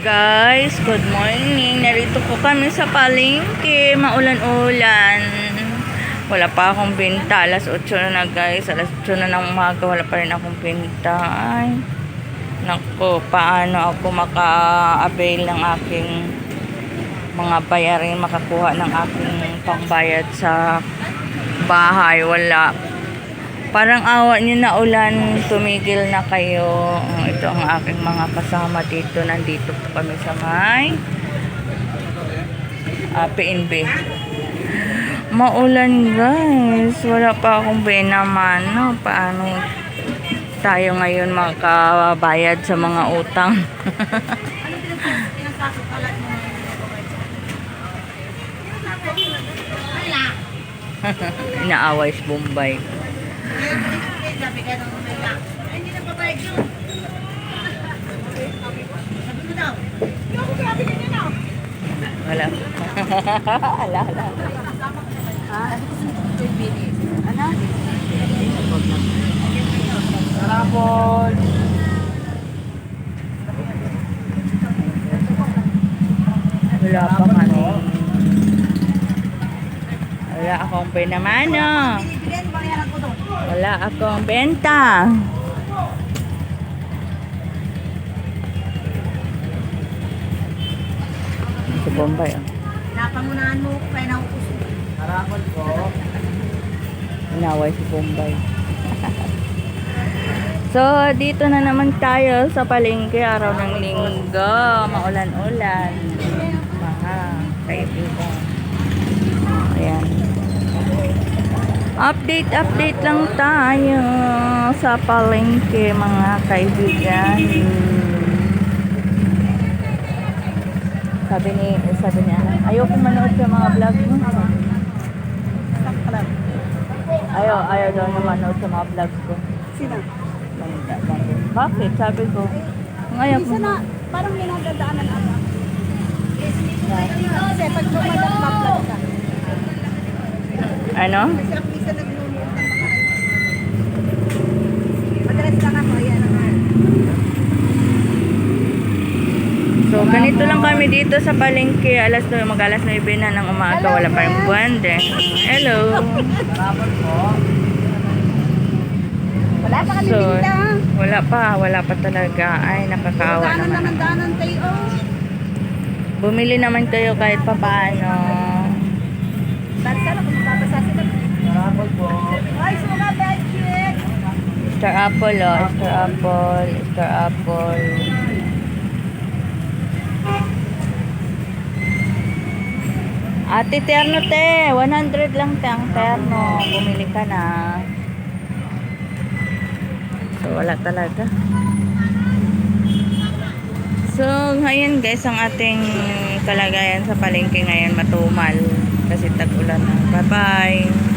Guys, good morning. Narito po kami sa palengke. Maulan-ulan. Wala pa akong binta. Alas 8 na guys. Alas 8 na ng umaga. Wala pa rin akong binta. Ay. Naku, paano ako maka-avail ng aking mga bayarin, makakuha ng aking pangbayad sa bahay. Wala. Parang awa nyo na ulan, tumigil na kayo. Oh, Ito ang aking mga kasama dito. Nandito po kami sa may ah, PNB. Maulan guys. Wala pa akong benaman. No? Paano tayo ngayon makabayad sa mga utang? Inaaway si Bombay. Sabi ka nung lang. Ay, hindi na babayad yun. Sabi mo daw. Hindi ako niya na. Wala. Ala, ala. Ano? Sarapon. Wala pa kami. Wala akong pinamano. Bayaran ko doon. Wala akong benta. Si Bombay. Oh. Pinapangunahan mo ko kaya nauuso. Harapon po. Inaway si Bombay. so, dito na naman tayo sa palengke araw ng linggo. Maulan-ulan. Mga kaibigan. Ayan. Update, update lang tayo sa palengke mga kaibigan. Sabi ni, sabi niya, ayoko manood sa mga vlog mo. Ayaw, ayaw daw na manood sa mga vlogs ko. Sino? Bakit? Sabi ko, ngayon Isa na, parang may nagdadaanan ako. Kasi pag tumalat ka, vlog ka. Kasi ako isa nagnunood ng mga Madalas lang ako, ayan ang So, ganito lang kami dito sa palengke. Alas 9, mag alas 9 na ng umaga. Wala pa rin buwande. Hello. Harapon po. Wala pa kami So, binta. wala pa. Wala pa talaga. Ay, nakakaawa Daanan naman. naman daanan tayo. Bumili naman kayo kahit pa paano. Dahil sana kung mababasa sila. Harapon po. Ay, suga, budget! Star Apple, oh. Star Apple. Star Apple. Ate Terno, te. 100 lang te ang terno. Bumili ka na. So, wala talaga. So, ngayon guys, ang ating kalagayan sa palengke ngayon matumal. Kasi tag-ulan na. Bye-bye.